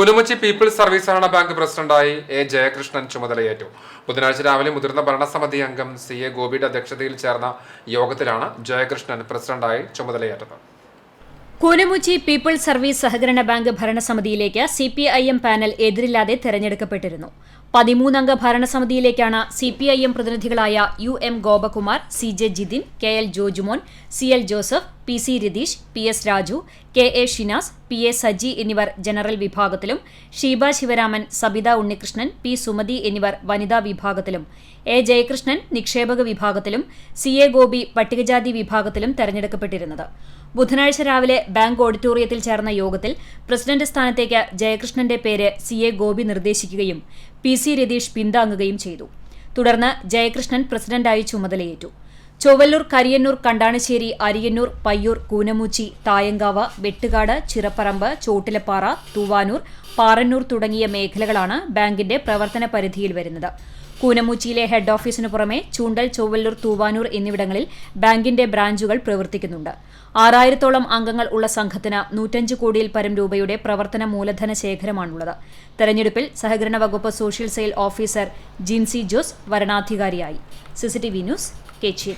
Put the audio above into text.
പുനമുച്ചി People's service സഹകരണ bank പ്രസിഡന്റായി A Jayakrishnan ചുമതലയേറ്റു. ബുധനാഴ്ച രാവിലെ മുതിർന്ന ഭരണസമിതി അംഗം സി എ ഗോപിയുടെ അധ്യക്ഷതയിൽ ചേർന്ന യോഗത്തിലാണ് ജയകൃഷ്ണൻ പ്രസിഡന്റായി ചുമതലയേറ്റത്. കൂനമുച്ചി പീപ്പിൾസ് സർവീസ് സഹകരണ bank ഭരണസമിതിയിലേക്ക് C P I M panel എതിരില്ലാതെ തെരഞ്ഞെടുക്കപ്പെട്ടിരുന്നു. പതിമൂന്നംഗ ഭരണസമിതിയിലേക്കാണ് C P I M പ്രതിനിധികളായ U M Gopakumar C J Jithin K L Jojumon C L Joseph P C Ratheesh P S Raju K A Shinas P A Saji എന്നിവർ general വിഭാഗത്തിലും Sheeba Sivaraman Sabitha Unnikrishnan P Sumathi എന്നിവർ വനിതാ വിഭാഗത്തിലും A Jayakrishnan നിക്ഷേപക വിഭാഗത്തിലും C A Gopi പട്ടികജാതി വിഭാഗത്തിലും തെരഞ്ഞെടുക്കപ്പെട്ടിരുന്നത്. ബുധനാഴ്ച രാവിലെ ബാങ്ക് ഓഡിറ്റോറിയത്തിൽ ചേർന്ന യോഗത്തിൽ പ്രസിഡന്റ് സ്ഥാനത്തേക്ക് ജയകൃഷ്ണന്റെ പേര് സി എ ഗോപി നിർദ്ദേശിക്കുകയും പി സി രതീഷ് പിന്താങ്ങുകയും ചെയ്തു. തുടർന്ന് ജയകൃഷ്ണൻ പ്രസിഡന്റായി ചുമതലയേറ്റു. ചൊവ്വല്ലൂർ കരിയന്നൂർ കണ്ടാണശ്ശേരി അരിയന്നൂർ പയ്യൂർ കൂനമൂച്ചി തായങ്കാവ് വെട്ടുകാട് ചിറപ്പറമ്പ് ചോട്ടിലപ്പാറ തൂവാനൂർ പാറന്നൂർ തുടങ്ങിയ മേഖലകളാണ് ബാങ്കിന്റെ പ്രവർത്തന പരിധിയിൽ വരുന്നത്. കൂനമൂച്ചിയിലെ ഹെഡ് ഓഫീസിനു പുറമെ ചൂണ്ടൽ ചൊവ്വല്ലൂർ തൂവാനൂർ എന്നിവിടങ്ങളിൽ ബാങ്കിന്റെ ബ്രാഞ്ചുകൾ പ്രവർത്തിക്കുന്നുണ്ട്. ആറായിരത്തോളം അംഗങ്ങൾ ഉള്ള സംഘത്തിന് നൂറ്റഞ്ച് കോടിയിൽ പരം രൂപയുടെ പ്രവർത്തന മൂലധന ശേഖരമാണുള്ളത്. തെരഞ്ഞെടുപ്പിൽ സഹകരണ വകുപ്പ് social sale officer Jincy Jose വരണാധികാരിയായി. CCTV news કે છે.